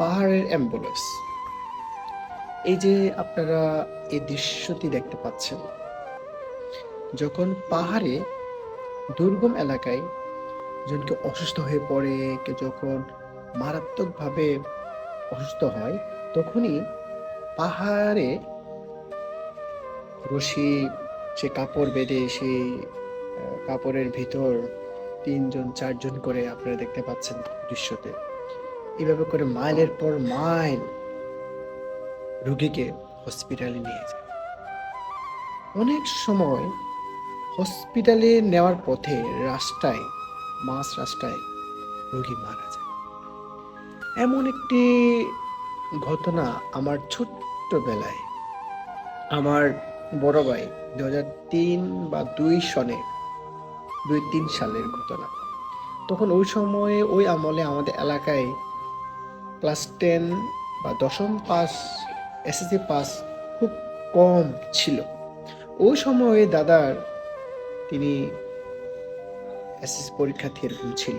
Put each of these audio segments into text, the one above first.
পাহাড়ের অ্যাম্বুলেন্স। এই যে আপনারা এই দৃশ্যটি দেখতে পাচ্ছেন, যখন পাহাড়ে দুর্গম এলাকায় জনকে অসুস্থ হয়ে পড়ে, কে যখন মারাত্মকভাবে অসুস্থ হয়, তখনই পাহাড়ে রশি, সে কাপড় বেঁধে সেই কাপড়ের ভিতর তিনজন, চারজন করে আপনারা দেখতে পাচ্ছেন দৃশ্যতে। এইভাবে করে মাইলের পর মাইল রুগীকে হসপিটালে নিয়ে যায়। অনেক সময় হসপিটালে নেওয়ার পথে রাস্তায় মাছ রাস্তায় রোগী মারা যায়। এমন একটি ঘটনা আমার ছোট্ট বেলায় আমার বড় ভাই দু তিন বা দুই সনে দুই তিন সালের ঘটনা। তখন ওই সময়ে ওই আমলে আমাদের এলাকায় ক্লাস টেন বা দশম পাস এসএসসি পাস খুব কম ছিল। ওই সময়ে দাদার তিনি এসএসসি পরীক্ষার্থী এরকম ছিল।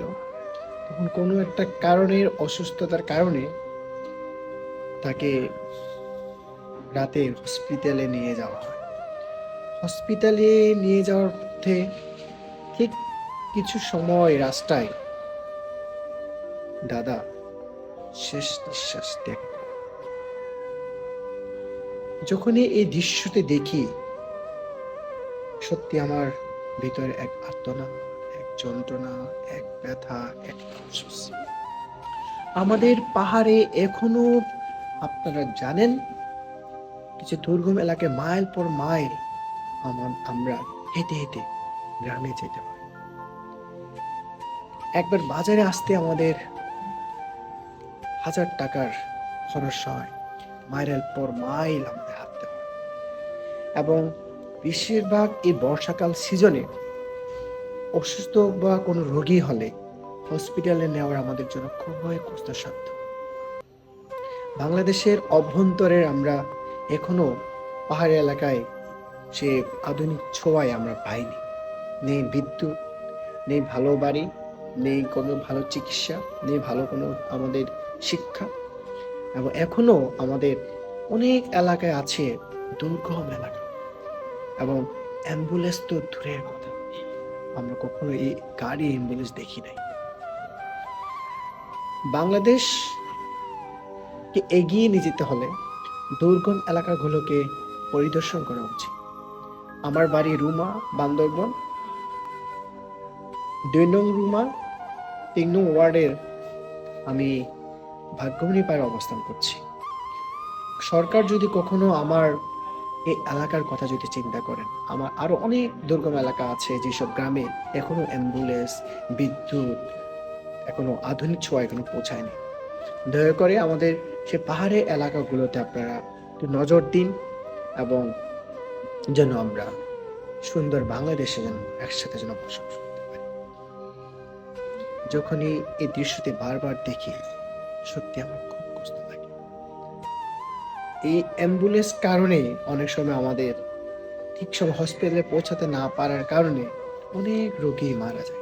তখন কোনো একটা কারণের অসুস্থতার কারণে তাকে রাতে হসপিটালে নিয়ে যাওয়া হয়। হসপিটালে নিয়ে যাওয়ার পথে ঠিক কিছু সময় রাস্তায় দাদা শেষ নিঃশ্বাস ত্যাগ। যখনই এই দৃশ্যটি দেখি, সত্যি আমার ভিতরে এক আর্তনা, এক যন্ত্রণা, এক ব্যথা, এক আমাদের পাহাড়ে এখনও আপনারা জানেন, কিছু দুর্গম এলাকায় মাইল পর মাইল আমার, আমরা হেঁটে হেঁটে গ্রামে যেতে হয় একবার বাজারে আসতে আমাদের হাজার টাকার খরচ হয়। মাইলের পর মাইল আমাদের হাঁটতে হয়। এবং বেশিরভাগ এই বর্ষাকাল সিজনে অসুস্থ বা কোনো রোগী হলে হসপিটালে নেওয়ার আমাদের জন্য খুবই কষ্টসাধ্য। বাংলাদেশের অভ্যন্তরে আমরা এখনও পাহাড়ি এলাকায় সে আধুনিক ছোঁয়ায় আমরা পাইনি। নেই বিদ্যুৎ, নেই ভালো বাড়ি, নেই কোনো ভালো চিকিৎসা, নেই ভালো কোনো আমাদের শিক্ষা। এবং এখনও আমাদের অনেক এলাকায় আছে দুর্গম এলাকা। এবং অ্যাম্বুলেন্স তো দূরের কথা। আমরা কখনো এই গাড়ি অ্যাম্বুলেন্স দেখি নাই। বাংলাদেশ কে এগিয়ে নিয়ে যেতে হলে দুর্গম এলাকাগুলোকে পরিদর্শন করা উচিত। আমার বাড়ি রুমা, বান্দরবন। দুই নং রুমা, তিন নং ওয়ার্ডের আমি ভাগ্যমণি পায়ে অবস্থান করছি। সরকার যদি কখনো আমার এই এলাকার কথা যদি চিন্তা করেন, আমার আরও অনেক দুর্গম এলাকা আছে যেসব গ্রামে এখনও অ্যাম্বুলেন্স, বিদ্যুৎ, এখনও আধুনিক ছোঁয়া এখনও পৌঁছায়নি। দয়া করে আমাদের সে পাহাড়ি এলাকাগুলোতে আপনারা একটু নজর দিন এবং যেন আমরা সুন্দর বাংলাদেশে যেন একসাথে যেন বসবাস করতে পারি। যখনই এই দৃশ্যটি বারবার দেখি সত্যি আমার খুব কষ্ট লাগে। এই অ্যাম্বুলেন্স কারণে অনেক সময় আমাদের ঠিক সময় হসপিটালে পৌঁছাতে না পারার কারণে অনেক রোগী মারা যায়।